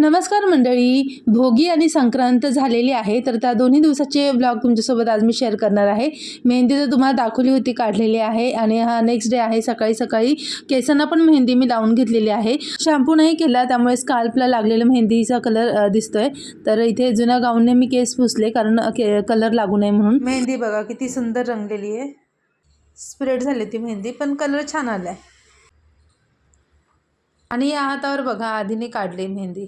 नमस्कार मंडळी. भोगी आणि संक्रांत झालेली आहे तर त्या दोन्ही दिवसाचे ब्लॉग तुमच्यासोबत आज मी शेअर करणार आहे. मेहंदी तर तुम्हाला दाखवली होती काढलेली आहे आणि हा नेक्स्ट डे आहे सकाळी सकाळी केसांना पण मेहंदी मी लावून घेतलेली आहे. शॅम्पू नाही केला त्यामुळे स्काल्पला लागलेला मेहंदीचा कलर दिसतोय. तर इथे जुन्या गाऊनने मी केस पुसले कारण के कलर लागू नये म्हणून. मेहंदी बघा किती सुंदर रंगलेली आहे. स्प्रेड झाली ती मेहंदी पण कलर छान आलाय. आणि या हातावर बघा आधीने काढली मेहंदी.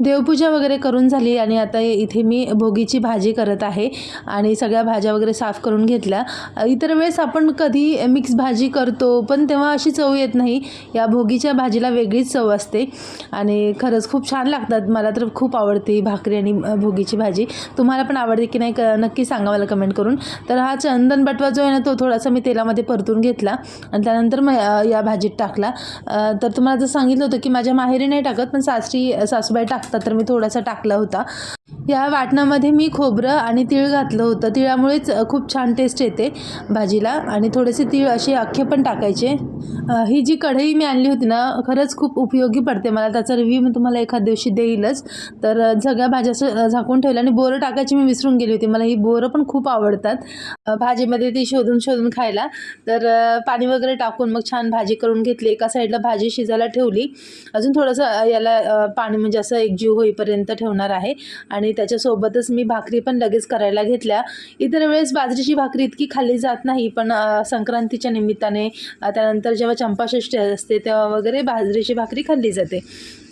देवपूजा वगैरे करून झाली आणि आता इथे मी भोगीची भाजी करत आहे आणि सगळ्या भाज्या वगैरे साफ करून घेतल्या. इतर वेळेस आपण कधी मिक्स भाजी करतो पण तेव्हा अशी चव येत नाही. या भोगीच्या भाजीला वेगळीच चव असते आणि खरंच खूप छान लागतात. मला तर खूप आवडते भाकरी आणि भोगीची भाजी. तुम्हाला पण आवडते की नाही क नक्की सांगा मला कमेंट करून. तर हा चंदन बटवा जो आहे ना तो थोडासा मी तेलामध्ये परतून घेतला आणि त्यानंतर मग या भाजीत टाकला. तर तुम्हाला जर सांगितलं होतं की माझ्या माहेरी नाही टाकत पण सासरी सासूबाई टाकतात तर मी थोडासा टाकला होता. या वाटणामध्ये मी खोबरं आणि तीळ घातलं होतं. तिळामुळेच खूप छान टेस्ट येते भाजीला. आणि थोडेसे तीळ असे अख्खे पण टाकायचे. ही जी कढई मी आणली होती ना खरंच खूप उपयोगी पडते मला. त्याचा रिव्ह्यू मी तुम्हाला एखाद दिवशी देईलच. तर सगळ्या भाज्या झाकून ठेवल्या आणि बोरं टाकायची मी विसरून गेली होती. मला ही बोरं पण खूप आवडतात भाजीमध्ये ती शोधून शोधून खायला. तर पाणी वगैरे टाकून मग छान भाजी करून घेतली. एका साईडला भाजी शिजायला ठेवली. अजून थोडंसं याला पाणी म्हणजे असं एकजीव होईपर्यंत ठेवणार आहे. आणि त्याच्यासोबतच मी भाकरी पण लगेच करायला घेतल्या. इतर वेळेस बाजरीची भाकरी इतकी खाल्ली जात नाही पण संक्रांतीच्या निमित्ताने त्यानंतर जेव्हा चंपाषष्ठी असते तेव्हा वगैरे बाजरीची भाकरी खाल्ली जाते.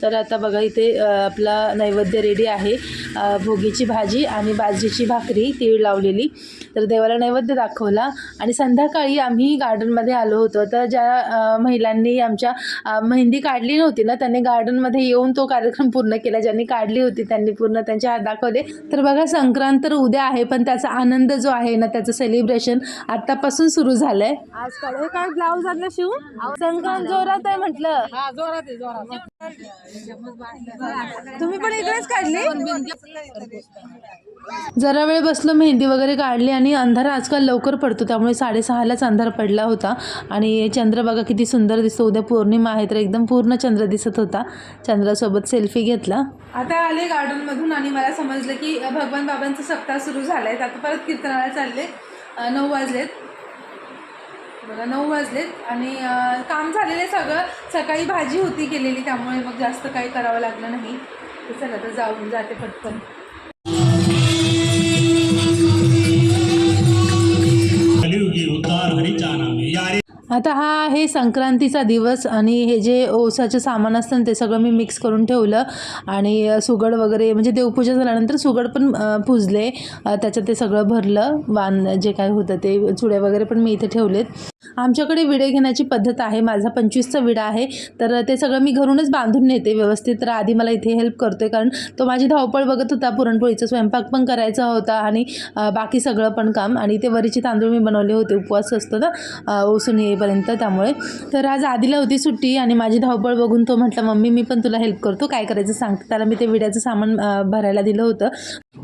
तर आता बघा इथे आपला नैवेद्य रेडी आहे. अ, भोगीची भाजी आणि बाजरीची भाकरी तीळ लावलेली. तर देवाला नैवेद्य दाखवला आणि संध्याकाळी आम्ही गार्डनमध्ये आलो होतो. तर ज्या महिलांनी आमच्या मेहंदी काढली नव्हती ना त्यांनी गार्डनमध्ये येऊन तो कार्यक्रम पूर्ण केला. ज्यांनी काढली होती त्यांनी पूर्ण त्यांचे हात दाखवले. तर बघा संक्रांत तर उद्या आहे पण त्याचा आनंद जो आहे ना त्याचं सेलिब्रेशन आतापासून सुरू झालंय. आज काढ हे काय ब्लाऊज आणलं शिव संक्रांत जोरात आहे म्हटलं. तुम्ही पण इकडेच काढली? जरा वेळ बसलो मेहंदी वगैरे काढली आणि अंधार आजकाल लवकर पडतो त्यामुळे साडेसहालाच अंधार पडला होता. आणि चंद्र बघा किती सुंदर दिसतो उद्या पौर्णिमा आहे तर एकदम पूर्ण चंद्र दिसत होता. चंद्रासोबत सेल्फी घेतला. आता आले गार्डनमधून आणि मला समजलं की भगवान बाबांचा सप्ताह सुरू झाला आहे आता परत कीर्तनाला चालले नऊ वाजलेत. बघा नऊ वाजलेत आणि काम झालेलं सगळं. सकाळी भाजी होती केलेली त्यामुळे मग जास्त काही करावं लागलं नाही. तर चला तर जाऊन जाते पटकन. आता हा आहे संक्रांतीचा दिवस आणि हे जे ओसाचं सामान असतं ना ते सगळं मी मिक्स करून ठेवलं. आणि सुगड वगैरे म्हणजे देवपूजा झाल्यानंतर सुगड पण पुजले. त्याच्यात ते सगळं भरलं. वान जे काय होतं ते चुड्या वगैरे पण मी इथे ठेवलेत. आमच्याकडे विडे घेण्याची पद्धत आहे माझा पंचवीसचा विडा आहे. तर ते सगळं मी घरूनच बांधून नेते व्यवस्थित. तर आधी मला इथे हेल्प करतोय कारण तो माझी धावपळ बघत होता पुरणपोळीचा स्वयंपाक पण करायचा होता आणि बाकी सगळं पण काम. आणि ते वरीचे तांदूळ मी बनवले होते उपवास असतो ना ओसून येईपर्यंत त्यामुळे. तर आज आधीला होती सुट्टी आणि माझी धावपळ बघून तो म्हटला मम्मी मी पण तुला हेल्प करतो काय करायचं सांगते त्याला मी ते विड्याचं सामान भरायला दिलं होतं.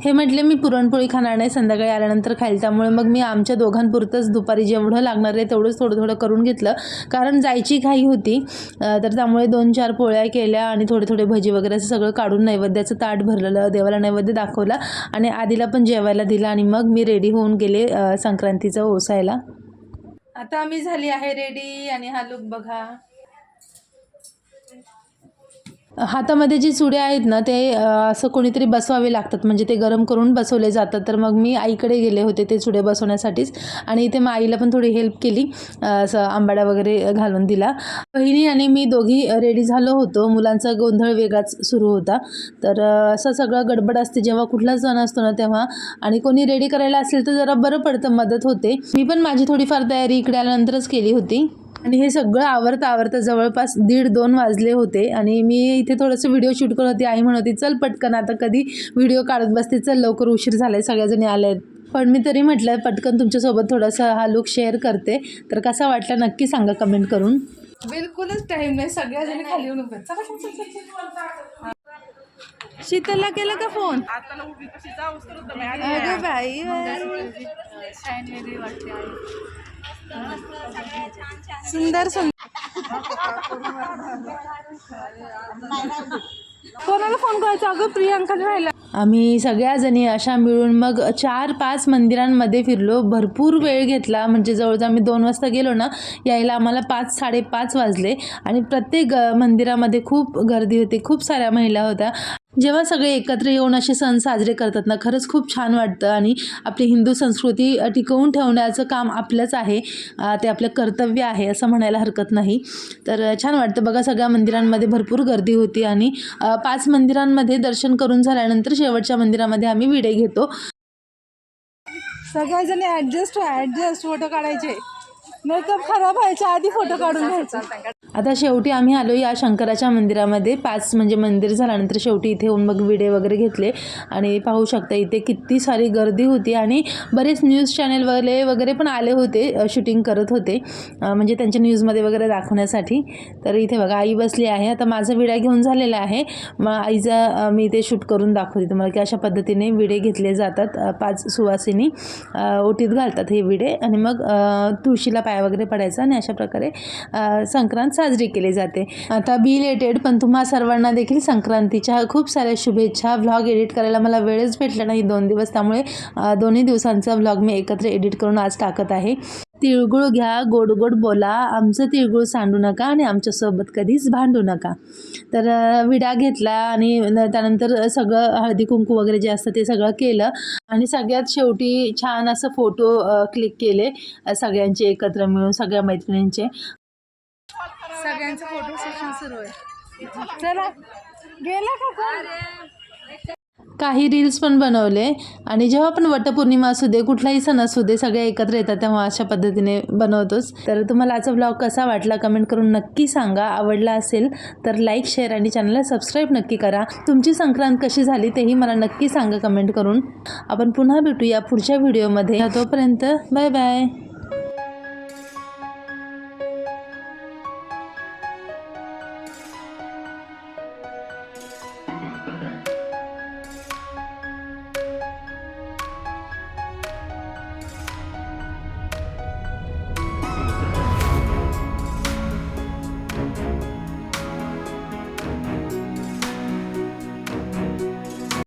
हे म्हटले मी पुरणपोळी खाणार नाही संध्याकाळी आल्यानंतर खाईल. त्यामुळे मग मी आमच्या दोघांपुरतंच दुपारी जेवढं लागणार आहे तेवढं तेवढंच थोडं थोडं करून घेतलं. कारण जायची घाई होती. तर त्यामुळे दोन चार पोळ्या केल्या आणि थोडे थोडे भजी वगैरे असं सगळं काढून नैवेद्याचं ताट भरलेलं देवाला नैवेद्य दाखवला आणि आधीला पण जेवायला दिलं आणि मग मी रेडी होऊन गेले संक्रांतीचं ओसायला. आता आम्ही झाली आहे रेडी आणि हा लुक बघा. हातामध्ये जी चुड्या आहेत ना ते असं कोणीतरी बसवावे लागतात. म्हणजे ते गरम करून बसवले जातात. तर मग मी आईकडे गेले होते ते चुड्या बसवण्यासाठीच. आणि इथे मग आईला पण थोडी हेल्प केली असं आंबाडा वगैरे घालून दिला. बहिणी आणि मी दोघी रेडी झालो होतो. मुलांचा गोंधळ वेगळाच सुरू होता. तर असं सगळं गडबड असते. जेव्हा कुठलाच सण असतो ना तेव्हा आणि कोणी रेडी करायला असेल तर जरा बरं पडतं. मदत होते. मी पण माझी थोडीफार तयारी इकडे आल्यानंतरच केली होती. आणि हे सगळं आवरता आवरता जवळपास दीड दोन वाजले होते. आणि मी इथे थोडंसं व्हिडिओ शूट करत होती. आई म्हणत होती चल पटकन आता कधी व्हिडिओ काढत बसते चल लवकर उशीर झालाय सगळ्याजणी आले आहेत पण मी तरी म्हटलं पटकन तुमच्यासोबत थोडासा हा लुक शेअर करते. तर कसा वाटला नक्की सांगा कमेंट करून. बिलकुलच टाईम नाही सगळ्याजणी खाली येऊन उभे आहेत. चला, चला, चला, चला. शीतलला केलं का फोन? अगं बाई सुंदर सुंदर. कोणाला फोन करायचा? अगं प्रियांका राहिला. आम्ही सगळ्याजणी अशा मिळून मग चार पाच मंदिरांमध्ये फिरलो. भरपूर वेळ घेतला. म्हणजे जवळजवळ आम्ही दोन वाजता गेलो ना यायला आम्हाला पाच साडेपाच वाजले. आणि प्रत्येक मंदिरामध्ये खूप गर्दी होती. खूप साऱ्या महिला होत्या. जेव्हा सगळे एकत्र येऊन असे सण साजरे करतात ना खरंच खूप छान वाटतं आणि आपली हिंदू संस्कृती टिकवून ठेवण्याचं काम आपलंच आहे. ते आपलं कर्तव्य आहे असं म्हणायला हरकत नाही. तर छान वाटतं बघा सगळ्या मंदिरांमध्ये भरपूर गर्दी होती आणि पाच मंदिरांमध्ये दर्शन करून झाल्यानंतर शेवटच्या मंदिरामध्ये आम्ही विडे घेतो. सगळेजण ॲडजस्ट ॲडजस्ट फोटो काढायचे. मेकअप खराब व्हायच्या आधी फोटो काढून घ्यायचा. आता शेवटी आम्ही आलो या शंकराच्या मंदिरामध्ये. पाच म्हणजे मंदिर झाल्यानंतर शेवटी इथे येऊन मग विडे वगैरे घेतले. आणि पाहू शकता इथे किती सारी गर्दी होती आणि बरेच न्यूज चॅनल वगैरे वगैरे पण आले होते शूटिंग करत होते म्हणजे त्यांच्या न्यूजमध्ये वगैरे दाखवण्यासाठी. तर इथे बघा आई बसली आहे. आता माझा विडा घेऊन झालेला आहे. मग आईचा मी इथे शूट करून दाखवते तुम्हाला की अशा पद्धतीने विडे घेतले जातात. पाच सुवासिनी ओटीत घालतात हे विडे. आणि मग तुळशीला पाय वगैरे पडायचा आणि अशा प्रकारे संक्रांत साजरी केली जाते. आता बिलेटेड पण तुम्हा सर्वांना देखील संक्रांतीच्या खूप साऱ्या शुभेच्छा. व्लॉग एडिट करायला मला वेळच भेटला नाही दोन दिवस त्यामुळे दोन्ही दिवसांचा व्लॉग मी एकत्र एडिट करून आज टाकत आहे. तिळगुळ घ्या गोड गोड बोला. आमचं तिळगुळ सांडू नका आणि आमच्यासोबत कधीच भांडू नका. तर विडा घेतला आणि त्यानंतर सगळं हळदी कुंकू वगैरे जे असतं ते सगळं केलं. आणि सगळ्यात शेवटी छान असं फोटो क्लिक केले सगळ्यांचे एकत्र मिळून सगळ्या मैत्रिणींचे. सगळ्यांचं फोटो सेशन सुरू आहे. चला गेला का कोण? काही रील्स पण बनवले. आणि जेव्हा पण वटपौर्णिमा असू दे कुठलाही सण असू दे सगळे एकत्र येतात तेव्हा अशा पद्धतीने बनवतोच. तर तुम्हाला आजचा ब्लॉग कसा वाटला कमेंट करून नक्की सांगा. आवडला असेल तर लाईक शेअर आणि चॅनलला सबस्क्राईब नक्की करा. तुमची संक्रांत कशी झाली तेही मला नक्की सांगा कमेंट करून. आपण पुन्हा भेटूया पुढच्या व्हिडिओमध्ये तोपर्यंत बाय बाय